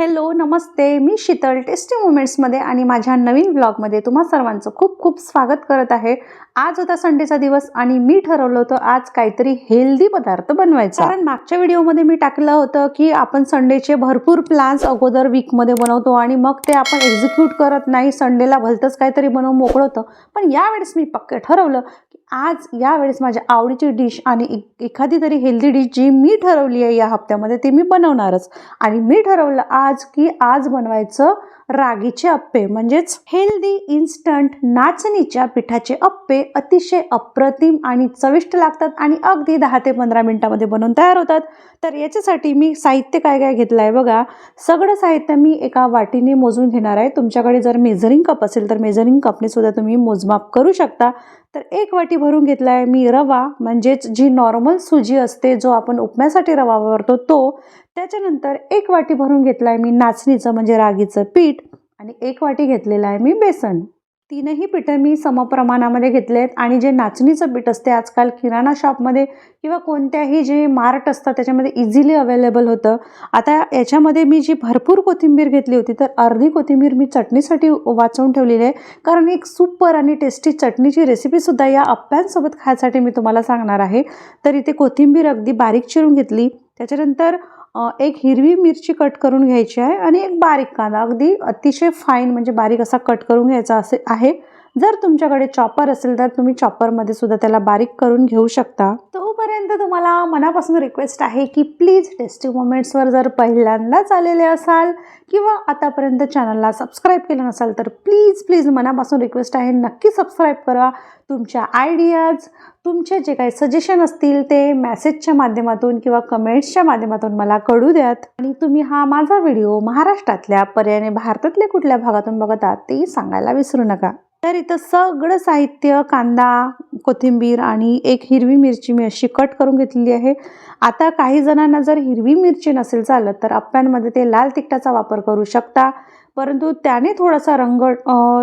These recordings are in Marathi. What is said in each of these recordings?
हॅलो नमस्ते. मी शीतल टेस्टी मुमेंट्समध्ये आणि माझ्या नवीन ब्लॉगमध्ये तुम्हा सर्वांचं खूप खूप स्वागत करत आहे. आज होता संडेचा दिवस आणि मी ठरवलं होतं आज काहीतरी हेल्दी पदार्थ बनवायचा. कारण मागच्या व्हिडिओमध्ये मी टाकलं होतं की आपण संडेचे भरपूर प्लॅन्स अगोदर वीकमध्ये बनवतो आणि मग ते आपण एक्झिक्यूट करत नाही. संडेला भलतंच काहीतरी बनवून मोकळं होतं. पण यावेळेस मी पक्क ठरवलं आज यावेळेस माझ्या आवडीची डिश आणि एखादी तरी हेल्दी डिश जी मी ठरवली आहे या हप्त्यामध्ये ती मी बनवणारच. आणि मी ठरवलं आज की आज बनवायचं रागीचे अप्पे म्हणजेच हेल्दी इन्स्टंट नाचणीच्या पिठाचे अप्पे अतिशय अप्रतिम आणि चविष्ट लागतात आणि अगदी दहा ते पंधरा मिनिटामध्ये बनवून तयार होतात. तर याच्यासाठी मी साहित्य काय काय घेतलं आहे बघा. सगळं साहित्य मी एका वाटीने मोजून घेणार आहे. तुमच्याकडे जर मेझरिंग कप असेल तर मेझरिंग कपने सुद्धा तुम्ही मोजमाप करू शकता. तर एक वाटी भरून घेतला आहे मी रवा म्हणजेच जी नॉर्मल सुजी असते जो आपण उपम्यासाठी रवा वापरतो तो त्याच्यानंतर एक वाटी भरून घेतला आहे मी नाचणीचं म्हणजे रागीचं पीठ आणि एक वाटी घेतलेलं आहे मी बेसन. तीनही पिठं मी समप्रमाणामध्ये घेतले आहेत आणि जे नाचणीचं पीठ असते आजकाल किराणा शॉपमध्ये किंवा कोणत्याही जे मार्ट असतात त्याच्यामध्ये इझिली अवेलेबल होतं. आता याच्यामध्ये मी जी भरपूर कोथिंबीर घेतली होती तर अर्धी कोथिंबीर मी चटणीसाठी वाचवून ठेवलेली आहे. कारण एक सुपर आणि टेस्टी चटणीची रेसिपीसुद्धा या अप्प्यांसोबत खायसाठी मी तुम्हाला सांगणार आहे. तर इथे कोथिंबीर अगदी बारीक चिरून घेतली. त्याच्यानंतर एक हिरवी मिरची कट करून घ्यायची आहे आणि एक बारीक कांदा. अगदी अतिशय फाईन म्हणजे बारीक असा कट करून घ्यायचा असे आहे. जर तुमच्याकडे चॉपर असेल तर तुम्ही चॉपरमध्ये सुद्धा त्याला बारीक करून घेऊ शकता. तोपर्यंत तुम्हाला मनापासून रिक्वेस्ट आहे की प्लीज टेस्टी मोमेंट्सवर जर पहिल्यांदाच आलेले असाल किंवा आतापर्यंत चॅनलला सबस्क्राईब केलं नसाल तर प्लीज प्लीज मनापासून रिक्वेस्ट आहे नक्की सबस्क्राईब करा. तुमच्या आयडियाज तुमचे जे काही सजेशन असतील ते मेसेजच्या माध्यमातून किंवा कमेंट्सच्या माध्यमातून मला कळू द्यात. आणि तुम्ही हा माझा व्हिडिओ महाराष्ट्रातल्या पर्यायाने भारतातल्या कुठल्या भागातून बघता तेही सांगायला विसरू नका. तर इथं सगळं साहित्य कांदा कोथिंबीर आणि एक हिरवी मिरची मी अशी कट करून घेतलेली आहे. आता काही जणांना जर हिरवी मिरची नसेल चालत तर अप्प्यांमध्ये ते लाल तिखटाचा वापर करू शकता. परंतु त्याने थोडासा रंग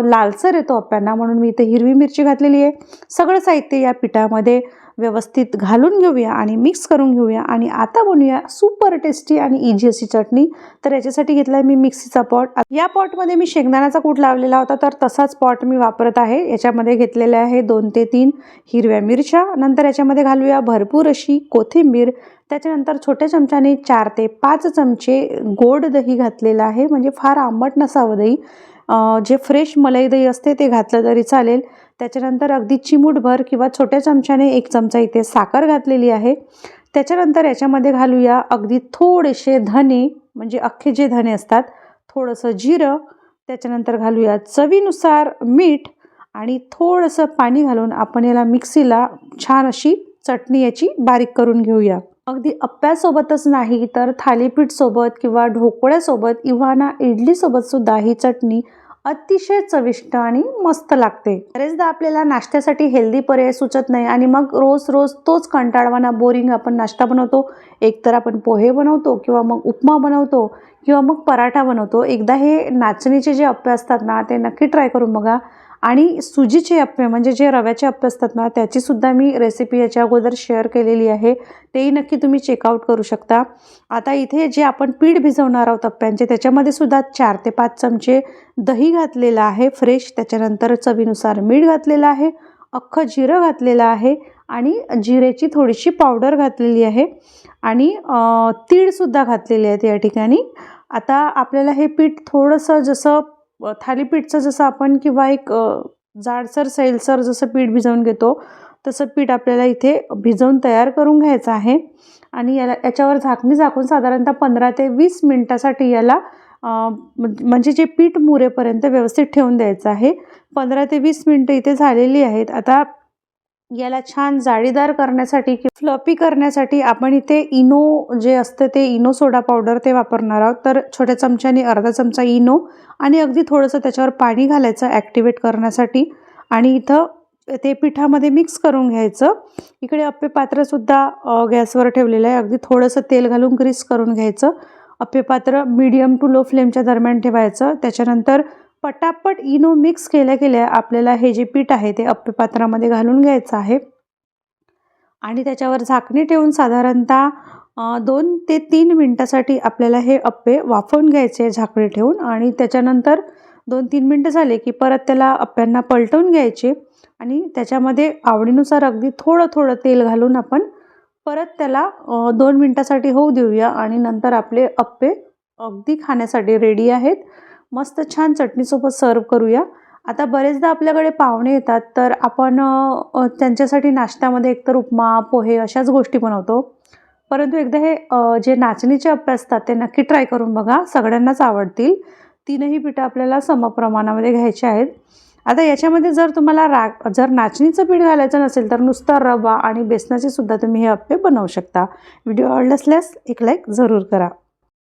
लालसर येतो अप्प्यांना म्हणून मी इथे हिरवी मिरची घातलेली आहे. सगळं साहित्य या पिठामध्ये व्यवस्थित घालून घेऊया आणि मिक्स करून घेऊया. आणि आता बनवूया सुपर टेस्टी आणि इझी अशी चटणी. तर याच्यासाठी घेतला आहे मी मिक्सीचा पॉट या पॉटमध्ये मी शेंगदाण्याचा कूट लावलेला होता तर तसाच पॉट मी वापरत आहे. याच्यामध्ये घेतलेले आहे दोन ते तीन हिरव्या मिरच्या. नंतर याच्यामध्ये घालूया भरपूर अशी कोथिंबीर. त्याच्यानंतर छोट्या चमच्याने चार ते पाच चमचे गोड दही घातलेलं आहे. म्हणजे फार आंबट नसावं दही. जे फ्रेश मलाई दही असते ते घातलं तरी चालेल. त्याच्यानंतर अगदी चिमूटभर किंवा छोट्या चमच्याने एक चमचा इथे साखर घातलेली आहे. त्याच्यानंतर याच्यामध्ये घालूया अगदी थोडेसे धने म्हणजे अख्खे जे धने असतात थोडंसं जिरं. त्याच्यानंतर घालूया चवीनुसार मीठ आणि थोडंसं पाणी घालून आपण याला मिक्सीला छान अशी चटणी याची बारीक करून घेऊया. अगदी अप्प्यासोबतच नाही तर थालीपीठसोबत किंवा ढोकळ्यासोबत किंवा ना इडलीसोबतसुद्धा ही चटणी अतिशय चविष्ट आणि मस्त लागते. बरेचदा आपल्याला नाश्त्यासाठी हेल्दी पर्याय सुचत नाही आणि मग रोज रोज तोच कंटाळवाना बोरिंग आपण नाश्ता बनवतो. एकतर आपण पोहे बनवतो किंवा मग उपमा बनवतो किंवा मग पराठा बनवतो. एकदा हे नाचणीचे जे अप्पे असतात ना ते नक्की ट्राय करून बघा. आणि सुजीचे अप्पे म्हणजे जे रव्याचे अप्पे असतात ना त्याचीसुद्धा मी रेसिपी याच्या अगोदर शेअर केलेली आहे. तेही नक्की तुम्ही चेकआउट करू शकता. आता इथे जे आपण पीठ भिजवणार आहोत अप्प्यांचे त्याच्यामध्ये सुद्धा चार ते पाच चमचे दही घातलेलं आहे फ्रेश त्याच्यानंतर चवीनुसार मीठ घातलेलं आहे अख्खं जिरं घातलेलं आहे आणि जिरेची थोडीशी पावडर घातलेली आहे आणि तीळसुद्धा घातलेली आहेत या ठिकाणी. आता आपल्याला हे पीठ थोडंसं जसं थालीपीठचं जसं आपण किंवा एक जाडसर सैलसर जसं पीठ भिजवून घेतो तसं पीठ आपल्याला इथे भिजवून तयार करून घ्यायचं आहे. आणि याला याच्यावर झाकणी झाकून साधारणतः पंधरा ते वीस मिनटासाठी याला म्हणजे जे पीठ मुरेपर्यंत व्यवस्थित ठेवून द्यायचं आहे. पंधरा ते वीस मिनटं इथे झालेली आहेत. आता याला छान जाळीदार करण्यासाठी कि फ्लपी करण्यासाठी आपण इथे इनो जे असतं ते इनो सोडा पावडर ते वापरणार आहोत. तर छोट्या चमच्याने अर्धा चमचा इनो आणि अगदी थोडंसं त्याच्यावर पाणी घालायचं ॲक्टिवेट करण्यासाठी. आणि इथं ते पिठामध्ये मिक्स करून घ्यायचं. इकडे अप्पे पात्रसुद्धा गॅसवर ठेवलेलं आहे. अगदी थोडंसं तेल घालून ग्रीस करून घ्यायचं. अप्पे पात्र मीडियम टू लो फ्लेमच्या दरम्यान ठेवायचं. त्याच्यानंतर पटापट इनो मिक्स केल्या केल्या आपल्याला हे जे पीठ आहे ते अप्पे पात्रामध्ये घालून घ्यायचं आहे. आणि त्याच्यावर झाकणी ठेवून साधारणतः दोन ते तीन मिनटासाठी आपल्याला हे अप्पे वाफवून घ्यायचे झाकणी ठेवून. आणि त्याच्यानंतर दोन तीन मिनटं झाले की परत त्याला अप्प्यांना पलटवून घ्यायचे. आणि त्याच्यामध्ये आवडीनुसार अगदी थोडं थोडं तेल घालून आपण परत त्याला दोन मिनटासाठी होऊ देऊया. आणि नंतर आपले अप्पे अगदी खाण्यासाठी रेडी आहेत. मस्त छान चटणीसोबत सर्व करूया. आता बरेचदा आपल्याकडे पाहुणे येतात तर आपण त्यांच्यासाठी नाश्त्यामध्ये एकतर उपमा पोहे अशाच गोष्टी बनवतो. परंतु एकदा हे जे नाचणीचे अप्पे असतात ते नक्की ट्राय करून बघा सगळ्यांनाच आवडतील. तीनही पिठं आपल्याला समप्रमाणामध्ये घ्यायचे आहेत. आता याच्यामध्ये जर तुम्हाला रा जर नाचणीचं पीठ घालायचं नसेल तर नुसता रवा आणि बेसनाचे सुद्धा तुम्ही हे अप्पे बनवू शकता. व्हिडिओ आवडला असल्यास एक लाईक जरूर करा.